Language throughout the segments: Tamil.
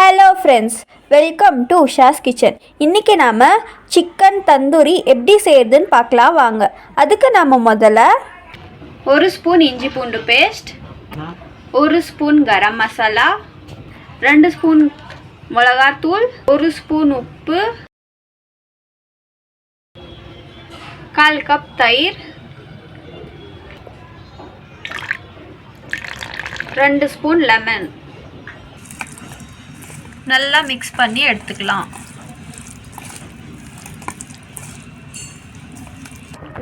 Hello friends welcome to Usha's kitchen இன்றைக்கி நாம் சிக்கன் தந்தூரி எப்படி செய்யறதுன்னு பார்க்கலாம் வாங்க. அதுக்கு நாம் முதல்ல ஒரு ஸ்பூன் இஞ்சி பூண்டு பேஸ்ட் ஒரு ஸ்பூன் கரம் மசாலா ரெண்டு ஸ்பூன் மிளகாத்தூள் ஒரு ஸ்பூன் உப்பு கால் கப் தயிர் ரெண்டு ஸ்பூன் லெமன். நல்லா மிக்ஸ் பண்ணி எடுத்துக்கலாம்.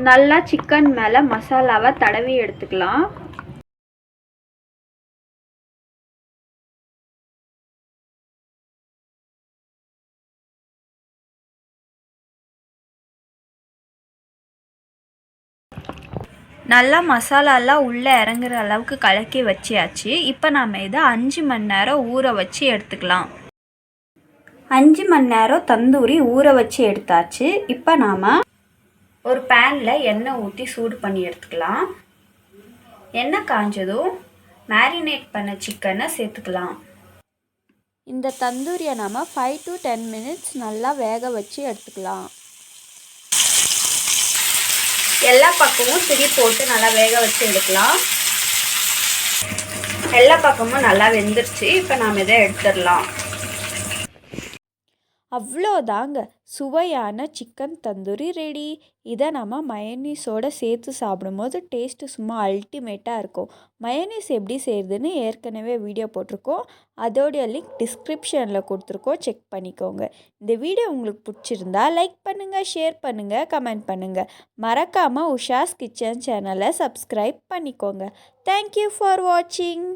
நல்லா சிக்கன் மேலே மசாலாவை தடவி எடுத்துக்கலாம். நல்லா மசாலாலாம் உள்ளே இறங்குற அளவுக்கு கலக்கி வச்சியாச்சு. இப்போ நாம் இதை அஞ்சு மணி நேரம் ஊற வச்சு எடுத்துக்கலாம். அஞ்சு மணி நேரம் தந்தூரி ஊற வச்சு எடுத்தாச்சு. இப்போ நாம் ஒரு பேனில் எண்ணெய் ஊற்றி சூடு பண்ணி எடுத்துக்கலாம். எண்ணெய் காஞ்சதும் மேரினேட் பண்ண சிக்கனை சேர்த்துக்கலாம். இந்த தந்தூரியை நாம் ஃபைவ் டு டென் மினிட்ஸ் நல்லா வேக வச்சு எடுத்துக்கலாம். எல்லா பக்கமும் திரி போட்டு நல்லா வேக வச்சு எடுக்கலாம். எல்லா பக்கமும் நல்லா வெந்துருச்சு. இப்போ நாம் இதை எடுத்துடலாம். அவ்வளோதாங்க. சுவையான சிக்கன் தந்தூரி ரெடி இதை நம்ம மயனீஸோடு சேர்த்து சாப்பிடும்போது டேஸ்ட்டு சும்மா அல்டிமேட்டாக இருக்கும். மயனீஸ் எப்படி செய்கிறதுன்னு ஏற்கனவே வீடியோ போட்டிருக்கோம். அதோடைய லிங்க் டிஸ்கிரிப்ஷனில் கொடுத்துருக்கோம். செக் பண்ணிக்கோங்க. இந்த வீடியோ உங்களுக்கு பிடிச்சிருந்தா லைக் பண்ணுங்கள் ஷேர் பண்ணுங்கள் கமெண்ட் பண்ணுங்கள் மறக்காமல் உஷாஸ் கிச்சன் சேனலை சப்ஸ்கிரைப் பண்ணிக்கோங்க. தேங்க்யூ ஃபார் வாட்சிங்